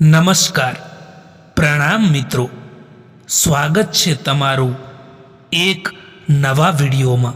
નમસ્કાર. પ્રણામ મિત્રો. સ્વાગત છે તમારું એક નવા વિડીયોમાં.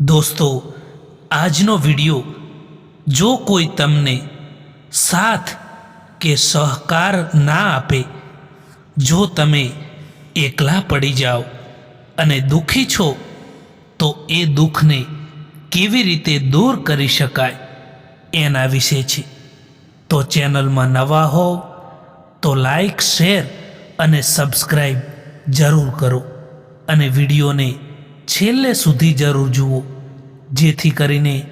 દોસ્તો, આજનો વીડિયો જો કોઈ તમને સાથ કે સહકાર ના આપે, જો તમે એકલા પડી જાઓ અને દુઃખી છો, તો એ દુઃખને કેવી રીતે દૂર કરી શકાય એના વિશે છે. તો ચેનલમાં નવા હો તો લાઈક શેર અને સબસ્ક્રાઈબ જરૂર કરો અને વિડીયોને છેલ્લે સુધી જરૂર જુઓ, જેથી કરીને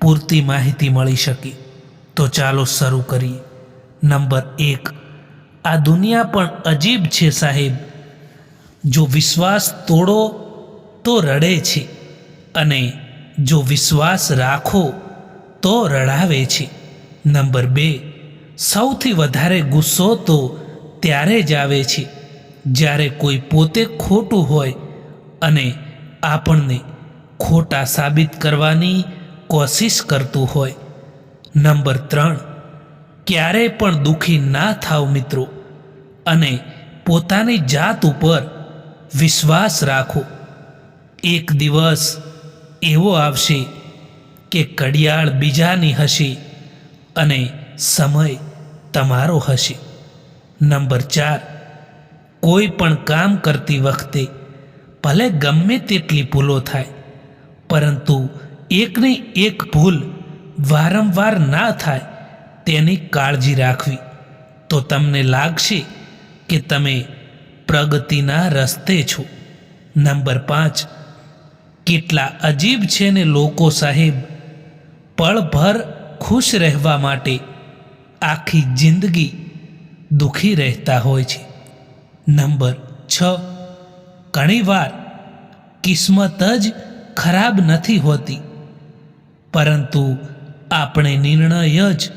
પૂરતી માહિતી મળી શકે. તો ચાલો શરૂ કરીએ. નંબર એક, આ દુનિયા પણ અજીબ છે સાહેબ. જો વિશ્વાસ તોડો તો રડે છે અને જો વિશ્વાસ રાખો તો રડાવે છે. નંબર બે સૌથી વધારે ગુસ્સો તો ત્યારે જ આવે છે, જ્યારે કોઈ પોતે ખોટું હોય અને આપણને ખોટા સાબિત કરવાની કોશિશ કરતું હોય. નંબર ત્રણ ક્યારેય પણ દુઃખી ના થાવ મિત્રો અને પોતાની જાત ઉપર વિશ્વાસ રાખો. એક દિવસ એવો આવશે કે ઘડિયાળ બીજાની હશે અને સમય તમારો હશે. નંબર ચાર, કોઈ પણ કામ કરતી વખતે ભલે ગમે તેટલી ભૂલો થાય, પરંતુ એકની એક ભૂલ વારંવાર ના થાય તેની કાળજી રાખવી. તો તમને લાગશે કે તમે પ્રગતિના રસ્તે છો. નંબર પાંચ, કેટલા અજીબ છે ને લોકો સાહેબ. પળભર ખુશ રહેવા માટે આખી જિંદગી દુઃખી રહેતા હોય છે. નંબર છ. ઘણીવાર કિસ્મત જ ખરાબ નથી હોતી. પરંતુ આપણે નિર્ણય જ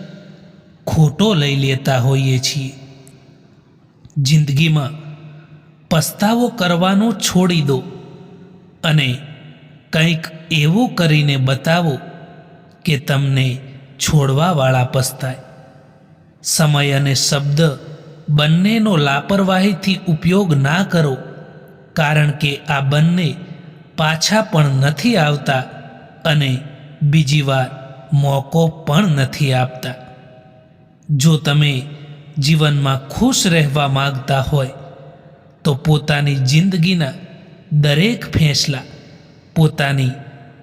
ખોટો લઈ લેતા હોઈએ છીએ. જિંદગીમાં પસ્તાવો કરવાનો છોડી દો અને કંઈક એવું કરીને બતાવો કે તમને છોડવાવાળા પસ્તાય. સમય અને શબ્દ બંનેનો લાપરવાહીથી ઉપયોગ ના કરો, કારણ કે આ બંને પાછા પણ નથી આવતા અને બીજી વાર મોકો પણ નથી આપતા. જો તમે જીવનમાં ખુશ રહેવા માગતા હોય, તો પોતાની જિંદગીના દરેક ફેંસલા પોતાની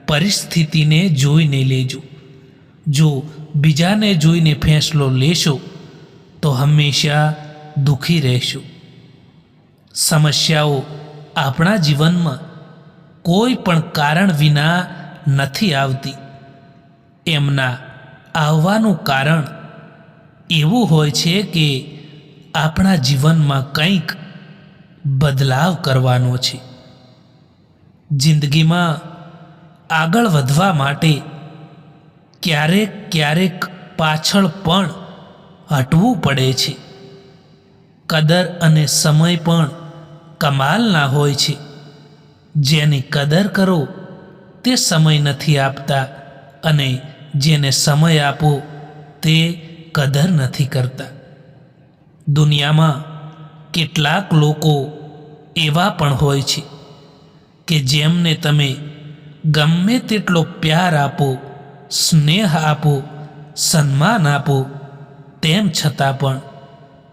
પરિસ્થિતિને જોઈને લેજો. જો બીજાને જોઈને ફેંસલો લેશો તો હંમેશા દુઃખી રહેશું. સમસ્યાઓ આપણા જીવનમાં કોઈ પણ કારણ વિના નથી આવતી. એમના આવવાનું કારણ એવું હોય છે કે આપણા જીવનમાં કંઈક બદલાવ કરવાનો છે. જિંદગીમાં આગળ વધવા માટે ક્યારેક ક્યારેક પાછળ પણ હટવું પડે છે. કદર અને સમય પણ કમાલના હોય છે. જેની કદર કરો, તે સમય નથી આપતા અને જેને સમય આપો, તે કદર નથી કરતા. દુનિયામાં કેટલાક લોકો એવા પણ હોય છે કે જેમને તમે ગમે તેટલો પ્યાર આપો, સ્નેહ આપો, સન્માન આપો તેમ છતાં પણ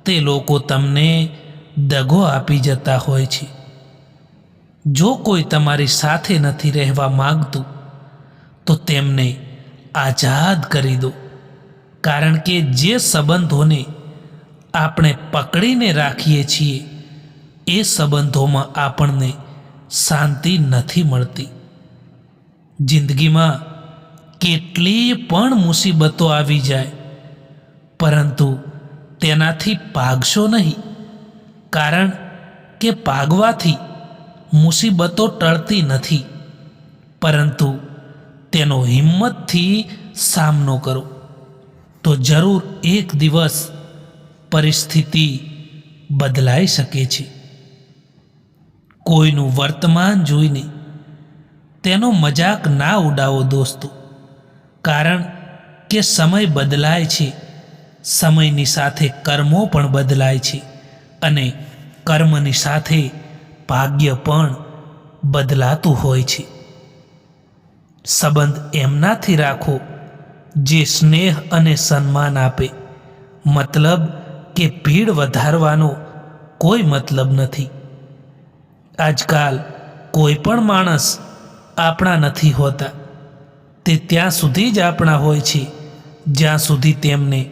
તે લોકો તમને દગો આપી જતા હોય છે. જો કોઈ તમારી સાથે નથી રહેવા માગતું, તો તેમને આઝાદ કરી દો. કારણ કે જે સંબંધોને આપણે પકડીને રાખીએ છીએ, એ સંબંધોમાં આપણને શાંતિ નથી મળતી. જિંદગીમાં કેટલી પણ મુસીબતો આવી જાય પરંતુ તેનાથી પાગશો નહીં. કારણ કે પાગવાથી મુસીબતો ટળતી નથી. પરંતુ તેનો હિંમતથી સામનો કરો. તો જરૂર એક દિવસ પરિસ્થિતિ બદલાઈ શકે છે. કોઈનું વર્તમાન જોઈને તેનો મજાક ના ઉડાવો દોસ્તો. કારણ કે સમય બદલાય છે. સમયની સાથે કર્મો પણ બદલાય છે અને કર્મની સાથે ભાગ્ય પણ બદલાતું હોય છે. સંબંધ એમનાથી રાખો જે સ્નેહ અને સન્માન આપે. મતલબ કે ભીડ વધારવાનો કોઈ મતલબ નથી. આજકાલ કોઈ પણ માણસ આપણા નથી હોતા. તે ત્યાં સુધી જ આપણા હોય છે, જ્યાં સુધી તેમને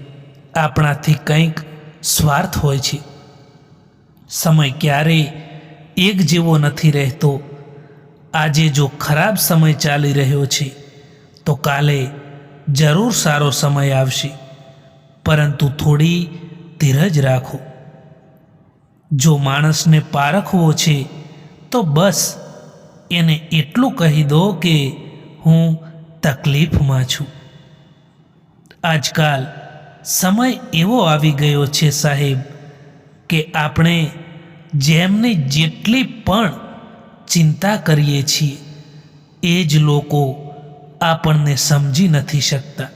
આપણાથી કંઈક સ્વાર્થ હોય છે. સમય ક્યારેય એક જેવો નથી રહેતો. આજે જો ખરાબ સમય ચાલી રહ્યો છે, તો કાલે જરૂર સારો સમય આવશે. પરંતુ થોડી ધીરજ રાખો. જો માણસને પારખવો છે, તો બસ એને એટલું કહી દો કે હું તકલીફમાં છું. આજકાલ સમય એવો આવી ગયો છે સાહેબ કે આપણે જેમની જેટલી પણ ચિંતા કરીએ છીએ, એ જ લોકો આપણને સમજી નથી શકતા.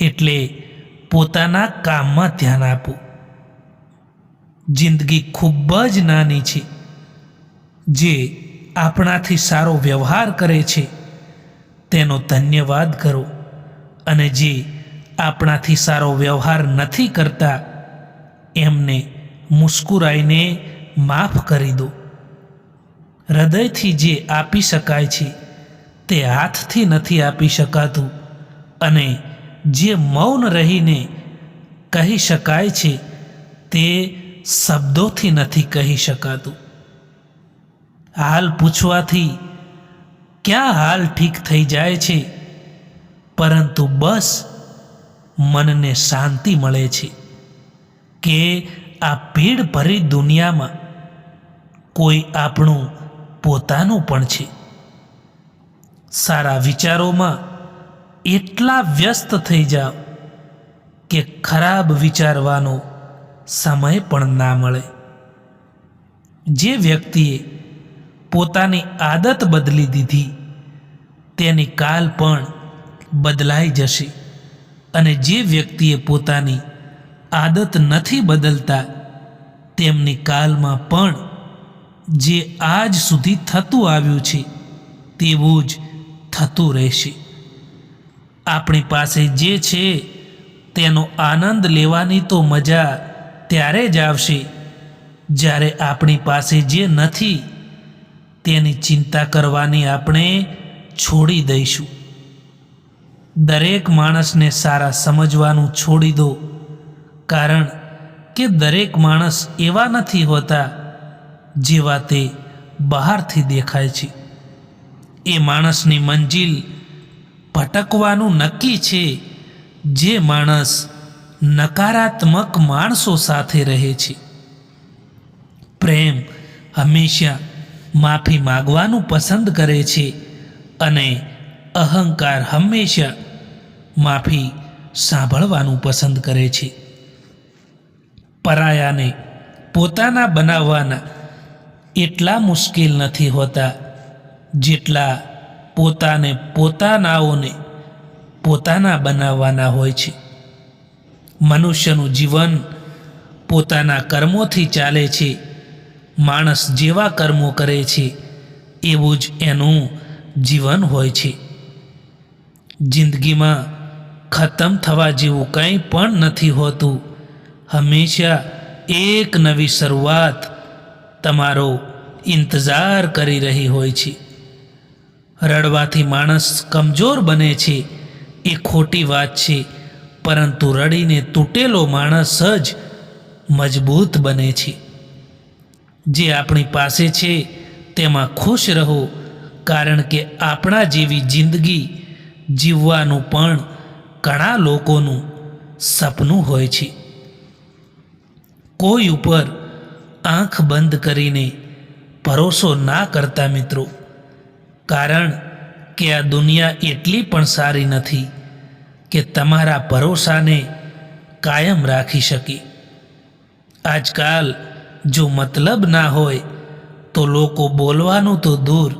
એટલે પોતાના કામમાં ધ્યાન આપો. જિંદગી ખૂબ જ નાની છે, જે આપણાથી સારો વ્યવહાર કરે છે. તેનો ધન્યવાદ કરો અને જે આપણાથી સારો વ્યવહાર નથી કરતા, એમને મુસ્કુરાઈને માફ કરી દો. હૃદયથી જે આપી શકાય છે, તે હાથથી નથી આપી શકાતું અને જે મૌન રહીને કહી શકાય છે, તે શબ્દોથી નથી કહી શકાતું. હાલ પૂછવાથી ક્યાં હાલ ઠીક થઈ જાય છે? પરંતુ બસ મનને શાંતિ મળે છે કે આ ભીડ ભરી દુનિયામાં કોઈ આપણું પોતાનું પણ છે. સારા વિચારોમાં એટલા વ્યસ્ત થઈ જાઓ કે ખરાબ વિચારવાનો સમય પણ ના મળે. જે વ્યક્તિએ પોતાની આદત બદલી દીધી તેની કાલ પણ બદલાઈ જશે. અને જે વ્યક્તિએ પોતાની આદત નથી બદલતા, તેમની કાલમાં પણ જે આજ સુધી થતું આવ્યું છે, તેવું જ થતું રહેશે. આપણી પાસે જે છે, તેનો આનંદ લેવાની તો મજા ત્યારે જ આવશે, જ્યારે આપણી પાસે જે નથી, તેની ચિંતા કરવાની આપણે છોડી દઈશું. દરેક માણસને સારા સમજવાનું છોડી દો. કારણ કે દરેક માણસ એવા નથી હોતા જેવા તે બહારથી દેખાય છે. એ માણસની મંજિલ ભટકવાનું નક્કી છે જે માણસ નકારાત્મક માણસો સાથે રહે છે. પ્રેમ હંમેશા માફી માગવાનું પસંદ કરે છે અને અહંકાર હંમેશા માફી સાંભળવાનું પસંદ કરે છે. પરાયાને પોતાના બનાવવાના એટલા મુશ્કેલ નથી હોતા જેટલા પોતાને પોતાનાઓને પોતાના બનાવવાના હોય છે. મનુષ્યનું જીવન પોતાના કર્મોથી ચાલે છે. માણસ જેવા કર્મો કરે છે, એવું જ એનું જીવન હોય છે. જિંદગીમાં ખતમ થવા જેવું કંઈ પણ નથી હોતું. હંમેશા એક નવી શરૂઆત તમારો ઇંતજાર કરી રહી હોય છે. રડવાથી માણસ કમજોર બને છે, એ ખોટી વાત છે, પરંતુ રડીને તૂટેલો માણસ જ મજબૂત બને છે. જે આપણી પાસે છે, તેમાં ખુશ રહો, કારણ કે આપણા જેવી જિંદગી જીવવાનું પણ ઘણા લોકોનું સપનું હોય છે. કોઈ ઉપર આંખ બંધ કરીને ભરોસો ના કરતા મિત્રો, કારણ કે આ દુનિયા એટલી પણ સારી નથી કે તમારા ભરોસાને કાયમ રાખી શકે. આજકાલ જો મતલબ ના હોય તો લોકો બોલવાનું તો દૂર,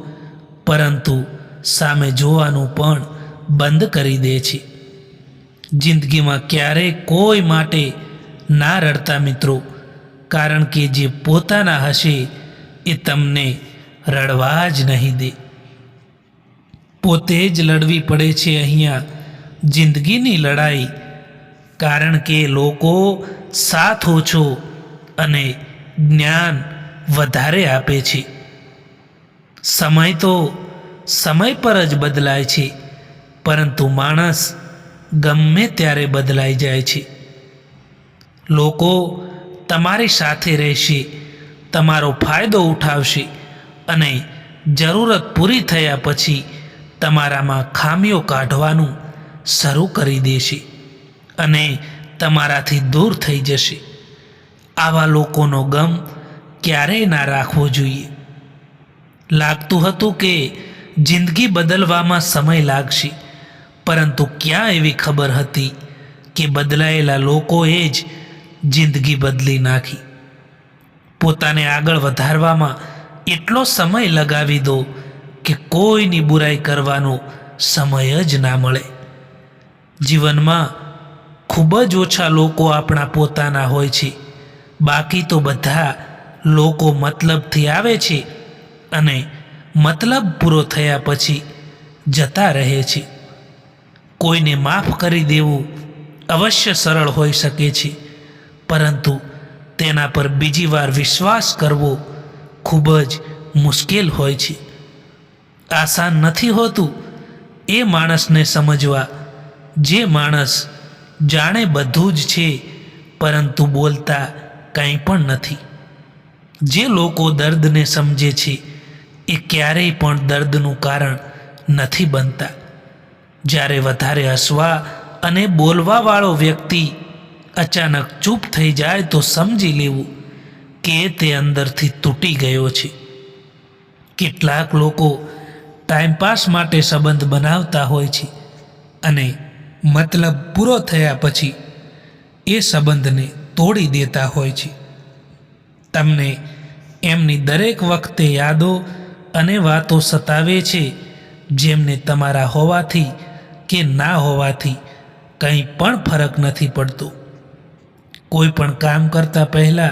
પરંતુ સામે જોવાનું પણ બંધ કરી દે છે. જિંદગીમાં ક્યારેય કોઈ માટે ના રડતા મિત્રો. કારણ કે જે પોતાના હશે એ તમને રડવા જ નહીં દે. પોતે જ લડવી પડે છે અહીંયા જિંદગીની લડાઈ. કારણ કે લોકો સાથ ઓછો અને જ્ઞાન વધારે આપે છે. સમય તો સમય પર જ બદલાય છે. પરંતુ માણસ ગમે ત્યારે બદલાઈ જાય છે. લોકો તમારી સાથે રહેશે, તમારો ફાયદો ઉઠાવશે અને જરૂરત પૂરી થયા પછી તમારામાં ખામીઓ કાઢવાનું શરૂ કરી દેશે અને તમારાથી દૂર થઈ જશે. આવા લોકોનો ગમ ક્યારેય ના રાખવો જોઈએ. લાગતું હતું કે જિંદગી બદલવામાં સમય લાગશે. પરંતુ ક્યાં એવી ખબર હતી કે બદલાયેલા લોકોએ જ જિંદગી બદલી નાખી? પોતાને આગળ વધારવામાં એટલો સમય લગાવી દો કે કોઈની બુરાઈ કરવાનો સમય જ ના મળે. જીવનમાં ખૂબ જ ઓછા લોકો આપણા પોતાના હોય છે. બાકી તો બધા લોકો મતલબથી આવે છે અને મતલબ પૂરો થયા પછી જતા રહે છે. કોઈને માફ કરી દેવું અવશ્ય સરળ હોઈ શકે છે. પરંતુ તેના પર બીજી વાર વિશ્વાસ કરવો ખૂબ જ મુશ્કેલ હોય છે. આસાન નથી હોતું એ માણસને સમજવા. જે માણસ જાણે બધું જ છે, પરંતુ બોલતા કંઈ પણ નથી. જે લોકો દર્દને સમજે છે, એ ક્યારેય પણ દર્દનું કારણ નથી બનતા. જ્યારે વધારે હસવા અને બોલવાવાળો વ્યક્તિ અચાનક ચૂપ થઈ જાય તો સમજી લેવું કે તે અંદરથી તૂટી ગયો છે. કેટલાક લોકો ટાઈમપાસ માટે સંબંધ બનાવતા હોય છે અને મતલબ પૂરો થયા પછી એ સંબંધને તોડી દેતા હોય છે. તમને એમની દરેક વખતે યાદો અને વાતો સતાવે છે જેમને તમારા હોવાથી કે ના હોવાથી કંઈ પણ ફરક નથી પડતો. કોઈ પણ કામ કરતાં પહેલાં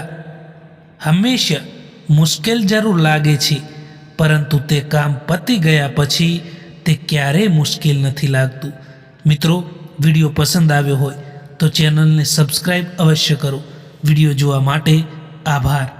હંમેશા મુશ્કેલ જરૂર લાગે છે, પરંતુ તે કામ પતી ગયા પછી તે ક્યારેય મુશ્કેલ નથી લાગતું. મિત્રો, વીડિયો પસંદ આવ્યો હોય તો ચેનલને સબસ્ક્રાઈબ અવશ્ય કરો. વીડિયો જોવા માટે આભાર.